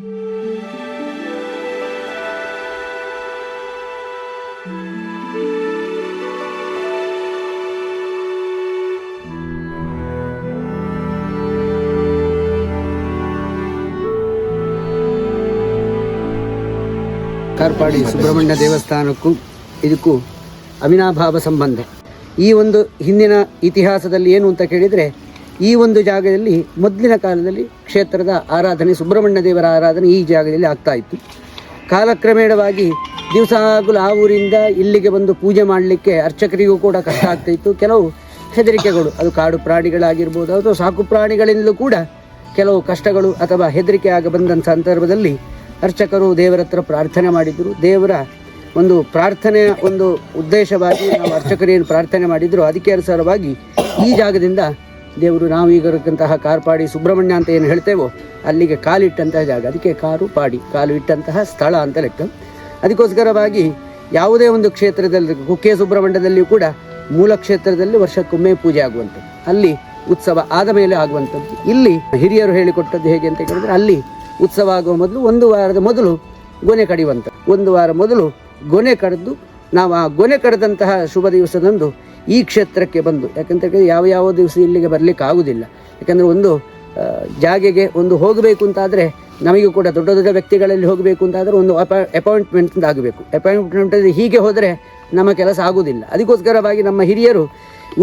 ಕಾರ್ಪಾಡಿ ಸುಬ್ರಹ್ಮಣ್ಯ ದೇವಸ್ಥಾನಕ್ಕೂ ಇದಕ್ಕೂ ಅವಿನಾಭಾವ ಸಂಬಂಧ. ಈ ಒಂದು ಹಿಂದಿನ ಇತಿಹಾಸದಲ್ಲಿ ಏನು ಅಂತ ಕೇಳಿದರೆ ಈ ಒಂದು ಜಾಗದಲ್ಲಿ ಮೊದಲಿನ ಕಾಲದಲ್ಲಿ ಕ್ಷೇತ್ರದ ಆರಾಧನೆ, ಸುಬ್ರಹ್ಮಣ್ಯ ದೇವರ ಆರಾಧನೆ ಈ ಜಾಗದಲ್ಲಿ ಆಗ್ತಾ ಇತ್ತು. ಕಾಲಕ್ರಮೇಣವಾಗಿ ದಿವಸ ಆಗಲು ಆ ಊರಿಂದ ಇಲ್ಲಿಗೆ ಬಂದು ಪೂಜೆ ಮಾಡಲಿಕ್ಕೆ ಅರ್ಚಕರಿಗೂ ಕೂಡ ಕಷ್ಟ ಆಗ್ತಾ ಇತ್ತು. ಕೆಲವು ಹೆದರಿಕೆಗಳು, ಅದು ಕಾಡು ಪ್ರಾಣಿಗಳಾಗಿರ್ಬೋದು ಅಥವಾ ಸಾಕು ಪ್ರಾಣಿಗಳಿಂದಲೂ ಕೂಡ ಕೆಲವು ಕಷ್ಟಗಳು ಅಥವಾ ಹೆದರಿಕೆ ಆಗ ಬಂದಂಥ ಸಂದರ್ಭದಲ್ಲಿ ಅರ್ಚಕರು ದೇವರ ಹತ್ರ ಪ್ರಾರ್ಥನೆ ಮಾಡಿದರು. ದೇವರ ಒಂದು ಪ್ರಾರ್ಥನೆಯ ಒಂದು ಉದ್ದೇಶವಾಗಿ ನಾವು ಅರ್ಚಕರೇನು ಪ್ರಾರ್ಥನೆ ಮಾಡಿದ್ರು, ಅದಕ್ಕೆ ಅನುಸಾರವಾಗಿ ಈ ಜಾಗದಿಂದ ದೇವರು ನಾವು ಈಗ ಇರತಕ್ಕಂತಹ ಕಾರ್ಪಾಡಿ ಸುಬ್ರಹ್ಮಣ್ಯ ಅಂತ ಏನು ಹೇಳ್ತೇವೋ, ಅಲ್ಲಿಗೆ ಕಾಲಿಟ್ಟಂತಹ ಜಾಗ. ಅದಕ್ಕೆ ಕಾರು ಪಾಡಿ, ಕಾಲು ಇಟ್ಟಂತಹ ಸ್ಥಳ ಅಂತ ಲೆಕ್ಕ. ಅದಕ್ಕೋಸ್ಕರವಾಗಿ ಯಾವುದೇ ಒಂದು ಕ್ಷೇತ್ರದಲ್ಲಿ, ಕುಕ್ಕೆ ಸುಬ್ರಹ್ಮಣ್ಯದಲ್ಲಿಯೂ ಕೂಡ ಮೂಲ ಕ್ಷೇತ್ರದಲ್ಲಿ ವರ್ಷಕ್ಕೊಮ್ಮೆ ಪೂಜೆ ಆಗುವಂಥದ್ದು. ಅಲ್ಲಿ ಉತ್ಸವ ಆದ ಮೇಲೆ ಆಗುವಂಥದ್ದು. ಇಲ್ಲಿ ಹಿರಿಯರು ಹೇಳಿಕೊಟ್ಟದ್ದು ಹೇಗೆ ಅಂತ ಕೇಳಿದ್ರೆ, ಅಲ್ಲಿ ಉತ್ಸವ ಆಗುವ ಮೊದಲು ಒಂದು ವಾರದ ಮೊದಲು ಗೊನೆ ಕಡಿಯುವಂಥ ಒಂದು ವಾರ ಮೊದಲು ಗೊನೆ ಕಡೆದು, ನಾವು ಆ ಗೊನೆ ಕಡಿದಂತಹ ಶುಭ ದಿವಸದಂದು ಈ ಕ್ಷೇತ್ರಕ್ಕೆ ಬಂದು. ಯಾಕಂತ ಯಾವ ಯಾವ ದಿವಸ ಇಲ್ಲಿಗೆ ಬರಲಿಕ್ಕೆ ಆಗುವುದಿಲ್ಲ ಯಾಕಂದರೆ ಒಂದು ಜಾಗೆಗೆ ಒಂದು ಹೋಗಬೇಕು ಅಂತಾದರೆ ನಮಗೂ ಕೂಡ ದೊಡ್ಡ ದೊಡ್ಡ ವ್ಯಕ್ತಿಗಳಲ್ಲಿ ಹೋಗಬೇಕು ಅಂತಾದರೆ ಒಂದು ಅಪ ಅಪಾಯಿಂಟ್ಮೆಂಟ್ ಆಗಬೇಕು. ಅಪಾಯಿಂಟ್ಮೆಂಟ್ ಹೀಗೆ ಹೋದರೆ ನಮ್ಮ ಕೆಲಸ ಆಗುವುದಿಲ್ಲ ಅದಕ್ಕೋಸ್ಕರವಾಗಿ ನಮ್ಮ ಹಿರಿಯರು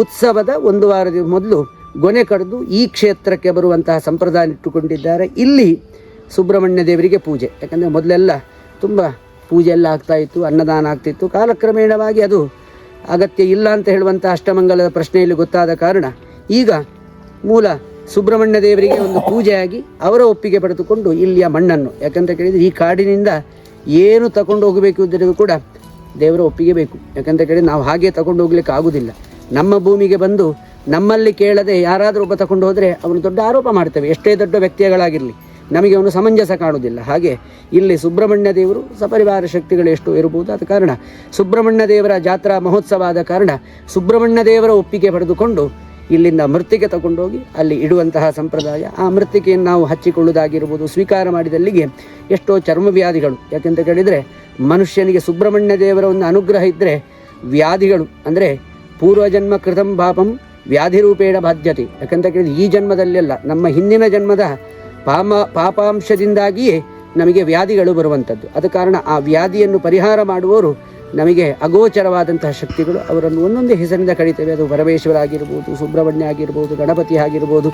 ಉತ್ಸವದ ಒಂದು ವಾರದ ಮೊದಲು ಗೊನೆ ಕಡಿದು ಈ ಕ್ಷೇತ್ರಕ್ಕೆ ಬರುವಂತಹ ಸಂಪ್ರದಾಯ ಇಟ್ಟುಕೊಂಡಿದ್ದಾರೆ. ಇಲ್ಲಿ ಸುಬ್ರಹ್ಮಣ್ಯ ದೇವರಿಗೆ ಪೂಜೆ. ಯಾಕಂದರೆ ಮೊದಲೆಲ್ಲ ತುಂಬ ಪೂಜೆ ಎಲ್ಲ ಆಗ್ತಾ ಇತ್ತು, ಅನ್ನದಾನ ಆಗ್ತಿತ್ತು. ಕಾಲಕ್ರಮೇಣವಾಗಿ ಅದು ಅಗತ್ಯ ಇಲ್ಲ ಅಂತ ಹೇಳುವಂಥ ಅಷ್ಟಮಂಗಲದ ಪ್ರಶ್ನೆಯಲ್ಲಿ ಗೊತ್ತಾದ ಕಾರಣ ಈಗ ಮೂಲ ಸುಬ್ರಹ್ಮಣ್ಯ ದೇವರಿಗೆ ಒಂದು ಪೂಜೆಯಾಗಿ ಅವರ ಒಪ್ಪಿಗೆ ಪಡೆದುಕೊಂಡು ಇಲ್ಲಿಯ ಮಣ್ಣನ್ನು. ಯಾಕಂತ ಕೇಳಿದರೆ ಈ ಕಾಡಿನಿಂದ ಏನು ತಗೊಂಡು ಹೋಗಬೇಕು ಇದ್ದರೂ ಕೂಡ ದೇವರ ಒಪ್ಪಿಗೆ ಬೇಕು. ಯಾಕಂತ ಕೇಳಿದ್ರೆ ನಾವು ಹಾಗೆ ತಗೊಂಡು ಹೋಗ್ಲಿಕ್ಕೆ ಆಗುವುದಿಲ್ಲ ನಮ್ಮ ಭೂಮಿಗೆ ಬಂದು ನಮ್ಮಲ್ಲಿ ಕೇಳದೆ ಯಾರಾದರೂ ಒಬ್ಬ ತಗೊಂಡು ಹೋದರೆ ಅವನು ದೊಡ್ಡ ಆರೋಪ ಮಾಡ್ತೇವೆ. ಎಷ್ಟೇ ದೊಡ್ಡ ವ್ಯಕ್ತಿಗಳಾಗಿರಲಿ. ನಮಗೆ ಅವನು ಸಮಂಜಸ ಕಾಣುವುದಿಲ್ಲ. ಹಾಗೆ ಇಲ್ಲಿ ಸುಬ್ರಹ್ಮಣ್ಯ ದೇವರು ಸಪರಿವಾರ ಶಕ್ತಿಗಳು ಎಷ್ಟು ಇರಬಹುದು? ಆದ ಕಾರಣ ಸುಬ್ರಹ್ಮಣ್ಯ ದೇವರ ಜಾತ್ರಾ ಮಹೋತ್ಸವ ಆದ ಕಾರಣ ಸುಬ್ರಹ್ಮಣ್ಯ ದೇವರ ಒಪ್ಪಿಗೆ ಪಡೆದುಕೊಂಡು ಇಲ್ಲಿಂದ ಮೃತ್ತಿಗೆ ತಗೊಂಡೋಗಿ ಅಲ್ಲಿ ಇಡುವಂತಹ ಸಂಪ್ರದಾಯ ಆ ಮೃತ್ತಿಕೆಯನ್ನು ನಾವು ಹಚ್ಚಿಕೊಳ್ಳುವುದಾಗಿರ್ಬೋದು ಸ್ವೀಕಾರ ಮಾಡಿದಲ್ಲಿಗೆ ಎಷ್ಟೋ ಚರ್ಮವ್ಯಾಧಿಗಳು. ಯಾಕೆಂತ ಕೇಳಿದರೆ ಮನುಷ್ಯನಿಗೆ ಸುಬ್ರಹ್ಮಣ್ಯ ದೇವರ ಒಂದು ಅನುಗ್ರಹ ಇದ್ದರೆ ವ್ಯಾಧಿಗಳು, ಅಂದರೆ ಪೂರ್ವಜನ್ಮ ಕೃತಂ ಪಾಪಂ ವ್ಯಾಧಿ ರೂಪೇಣ ಬಾಧ್ಯತೆ. ಯಾಕಂತ ಕೇಳಿದ್ರೆ ಈ ಜನ್ಮದಲ್ಲೆಲ್ಲ, ನಮ್ಮ ಹಿಂದಿನ ಜನ್ಮದ ಪಾಮ ಪಾಪಾಂಶದಿಂದಾಗಿಯೇ ನಮಗೆ ವ್ಯಾಧಿಗಳು ಬರುವಂಥದ್ದು. ಆದ ಕಾರಣ ಆ ವ್ಯಾಧಿಯನ್ನು ಪರಿಹಾರ ಮಾಡುವವರು ನಮಗೆ ಅಗೋಚರವಾದಂತಹ ಶಕ್ತಿಗಳು. ಅವರನ್ನು ಒಂದೊಂದು ಹೆಸರಿಂದ ಕಡಿತೇವೆ ಅದು ಪರಮೇಶ್ವರ ಆಗಿರ್ಬೋದು, ಸುಬ್ರಹ್ಮಣ್ಯ ಆಗಿರ್ಬೋದು, ಗಣಪತಿ ಆಗಿರ್ಬೋದು,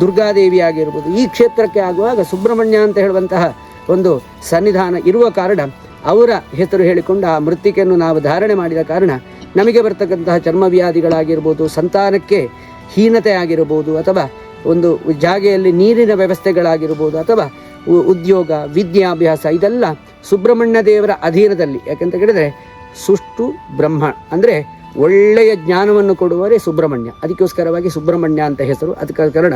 ದುರ್ಗಾದೇವಿ ಆಗಿರ್ಬೋದು. ಈ ಕ್ಷೇತ್ರಕ್ಕೆ ಆಗುವಾಗ ಸುಬ್ರಹ್ಮಣ್ಯ ಅಂತ ಹೇಳುವಂತಹ ಒಂದು ಸನ್ನಿಧಾನ ಇರುವ ಕಾರಣ ಅವರ ಹೆಸರು ಹೇಳಿಕೊಂಡು ಆ ಮೃತ್ತಿಕೆಯನ್ನು ನಾವು ಧಾರಣೆ ಮಾಡಿದ ಕಾರಣ ನಮಗೆ ಬರ್ತಕ್ಕಂತಹ ಚರ್ಮವ್ಯಾಧಿಗಳಾಗಿರ್ಬೋದು, ಸಂತಾನಕ್ಕೆ ಹೀನತೆ ಆಗಿರ್ಬೋದು ಅಥವಾ ಒಂದು ಜಾಗೆಯಲ್ಲಿ ನೀರಿನ ವ್ಯವಸ್ಥೆಗಳಾಗಿರ್ಬೋದು ಅಥವಾ ಉದ್ಯೋಗ, ವಿದ್ಯಾಭ್ಯಾಸ, ಇದೆಲ್ಲ ಸುಬ್ರಹ್ಮಣ್ಯ ದೇವರ ಅಧೀನದಲ್ಲಿ. ಯಾಕಂತ ಕೇಳಿದರೆ ಸುಷ್ಟು ಬ್ರಹ್ಮ ಅಂದರೆ ಒಳ್ಳೆಯ ಜ್ಞಾನವನ್ನು ಕೊಡುವರೆ ಸುಬ್ರಹ್ಮಣ್ಯ. ಅದಕ್ಕೋಸ್ಕರವಾಗಿ ಸುಬ್ರಹ್ಮಣ್ಯ ಅಂತ ಹೆಸರು. ಅದಕ್ಕೆ ಕಾರಣ,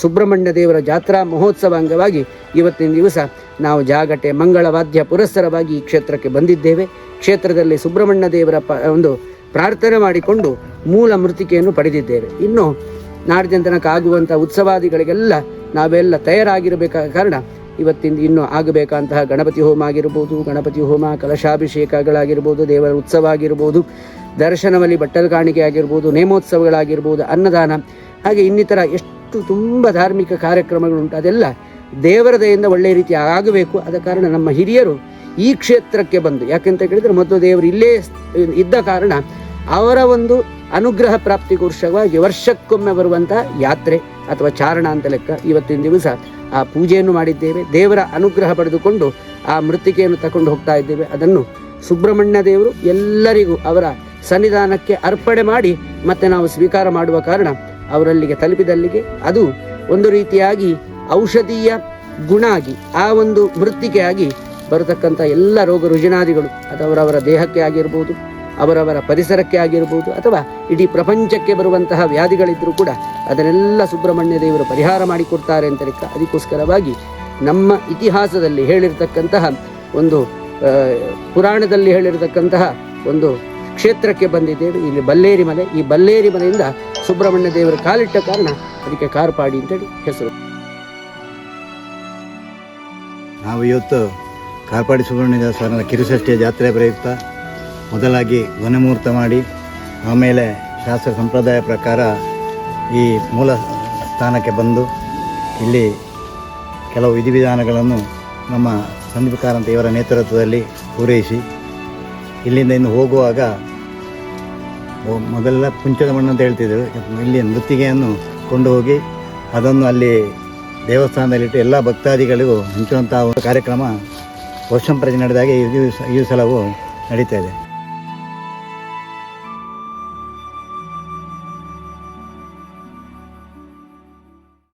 ಸುಬ್ರಹ್ಮಣ್ಯ ದೇವರ ಜಾತ್ರಾ ಮಹೋತ್ಸವ ಅಂಗವಾಗಿ ಇವತ್ತಿನ ದಿವಸ ನಾವು ಜಾಗಟೆ ಮಂಗಳವಾದ್ಯ ಪುರಸ್ಸರವಾಗಿ ಈ ಕ್ಷೇತ್ರಕ್ಕೆ ಬಂದಿದ್ದೇವೆ. ಕ್ಷೇತ್ರದಲ್ಲಿ ಸುಬ್ರಹ್ಮಣ್ಯ ದೇವರ ಒಂದು ಪ್ರಾರ್ಥನೆ ಮಾಡಿಕೊಂಡು ಮೂಲ ಮೃತಿಕೆಯನ್ನು ಪಡೆದಿದ್ದೇವೆ. ಇನ್ನು ನಾಡಿನ ಆಗುವಂಥ ಉತ್ಸವಾದಿಗಳಿಗೆಲ್ಲ ನಾವೆಲ್ಲ ತಯಾರಾಗಿರಬೇಕಾದ ಕಾರಣ ಇವತ್ತಿಂದ ಇನ್ನು ಆಗಬೇಕಂತಹ ಗಣಪತಿ ಹೋಮ ಆಗಿರ್ಬೋದು, ಗಣಪತಿ ಹೋಮ, ಕಲಶಾಭಿಷೇಕಗಳಾಗಿರ್ಬೋದು, ದೇವರ ಉತ್ಸವ ಆಗಿರ್ಬೋದು, ದರ್ಶನವಲ್ಲಿ ಬಟ್ಟಲು ಕಾಣಿಕೆ ಆಗಿರ್ಬೋದು, ನೇಮೋತ್ಸವಗಳಾಗಿರ್ಬೋದು, ಅನ್ನದಾನ, ಹಾಗೆ ಇನ್ನಿತರ ಎಷ್ಟು ತುಂಬ ಧಾರ್ಮಿಕ ಕಾರ್ಯಕ್ರಮಗಳುಂಟು, ಅದೆಲ್ಲ ದೇವರ ದಯಿಂದ ಒಳ್ಳೆಯ ರೀತಿ ಆಗಬೇಕು. ಆದ ಕಾರಣ ನಮ್ಮ ಹಿರಿಯರು ಈ ಕ್ಷೇತ್ರಕ್ಕೆ ಬಂದು, ಯಾಕೆಂತ ಕೇಳಿದರೆ ಮೊದಲು ದೇವರು ಇಲ್ಲೇ ಇದ್ದ ಕಾರಣ ಅವರ ಒಂದು ಅನುಗ್ರಹ ಪ್ರಾಪ್ತಿಗೋರ್ಷವಾಗಿ ವರ್ಷಕ್ಕೊಮ್ಮೆ ಬರುವಂತಹ ಯಾತ್ರೆ ಅಥವಾ ಚಾರಣ ಅಂತ ಲೆಕ್ಕ ಇವತ್ತಿನ ದಿವಸ ಆ ಪೂಜೆಯನ್ನು ಮಾಡಿದ್ದೇವೆ. ದೇವರ ಅನುಗ್ರಹ ಪಡೆದುಕೊಂಡು ಆ ಮೃತ್ತಿಕೆಯನ್ನು ತಕೊಂಡು ಹೋಗ್ತಾ ಇದ್ದೇವೆ. ಅದನ್ನು ಸುಬ್ರಹ್ಮಣ್ಯ ದೇವರು ಎಲ್ಲರಿಗೂ ಅವರ ಸನ್ನಿಧಾನಕ್ಕೆ ಅರ್ಪಣೆ ಮಾಡಿ ಮತ್ತೆ ನಾವು ಸ್ವೀಕಾರ ಮಾಡುವ ಕಾರಣ ಅವರಲ್ಲಿಗೆ ತಲುಪಿದಲ್ಲಿಗೆ ಅದು ಒಂದು ರೀತಿಯಾಗಿ ಔಷಧೀಯ ಗುಣ ಆಗಿ ಆ ಒಂದು ಮೃತ್ತಿಕೆಯಾಗಿ ಬರತಕ್ಕಂಥ ಎಲ್ಲ ರೋಗ ರುಜಿನಾದಿಗಳು ಅದು ಅವರವರ ದೇಹಕ್ಕೆ ಆಗಿರ್ಬೋದು ಅವರವರ ಪರಿಸರಕ್ಕೆ ಆಗಿರ್ಬೋದು ಅಥವಾ ಇಡೀ ಪ್ರಪಂಚಕ್ಕೆ ಬರುವಂತಹ ವ್ಯಾಧಿಗಳಿದ್ದರೂ ಕೂಡ ಅದನ್ನೆಲ್ಲ ಸುಬ್ರಹ್ಮಣ್ಯ ದೇವರು ಪರಿಹಾರ ಮಾಡಿಕೊಡ್ತಾರೆ ಅಂತ ಲೆಕ್ಕ. ಅದಕ್ಕೋಸ್ಕರವಾಗಿ ನಮ್ಮ ಇತಿಹಾಸದಲ್ಲಿ ಹೇಳಿರ್ತಕ್ಕಂತಹ ಒಂದು ಪುರಾಣದಲ್ಲಿ ಹೇಳಿರತಕ್ಕಂತಹ ಒಂದು ಕ್ಷೇತ್ರಕ್ಕೆ ಬಂದಿದ್ದೇವೆ. ಇಲ್ಲಿ ಬಲ್ಲೇರಿ ಮಲೆ. ಈ ಬಲ್ಲೇರಿ ಮನೆಯಿಂದ ಸುಬ್ರಹ್ಮಣ್ಯ ದೇವರು ಕಾಲಿಟ್ಟ ಕಾರಣ ಅದಕ್ಕೆ ಕಾರ್ಪಾಡಿ ಅಂತೇಳಿ ಹೆಸರು. ನಾವು ಇವತ್ತು ಕಾರ್ಪಾಡಿ ಸುಬ್ರಹ್ಮಣ್ಯ ದೇವಸ್ಥಾನದ ಕಿರುಷಷ್ಠಿಯ ಜಾತ್ರೆ ಪ್ರಯುಕ್ತ ಮೊದಲಾಗಿ ಧ್ವನಿಮೂರ್ತ ಮಾಡಿ, ಆಮೇಲೆ ಶಾಸ್ತ್ರ ಸಂಪ್ರದಾಯ ಪ್ರಕಾರ ಈ ಮೂಲ ಸ್ಥಾನಕ್ಕೆ ಬಂದು ಇಲ್ಲಿ ಕೆಲವು ವಿಧಿವಿಧಾನಗಳನ್ನು ನಮ್ಮ ಸಂದೀಪ್ ಕಾರಂತ ಇವರ ನೇತೃತ್ವದಲ್ಲಿ ಪೂರೈಸಿ, ಇಲ್ಲಿಂದ ಇನ್ನು ಹೋಗುವಾಗ ಮೊದಲೆಲ್ಲ ಪುಂಚದ ಮಣ್ಣು ಅಂತ ಹೇಳ್ತಿದ್ದರು ಇಲ್ಲಿ ಮೃತ್ತಿಗೆಯನ್ನು ಕೊಂಡು ಹೋಗಿ ಅದನ್ನು ಅಲ್ಲಿ ದೇವಸ್ಥಾನದಲ್ಲಿಟ್ಟು ಎಲ್ಲ ಭಕ್ತಾದಿಗಳಿಗೂ ಹಂಚುವಂಥ ಒಂದು ಕಾರ್ಯಕ್ರಮ ವರ್ಷಂಪ್ರತಿ ನಡೆದಾಗ ಈ ದಿವಸ, ಈ ಸಲವೂ ನಡೀತಾ ಇದೆ.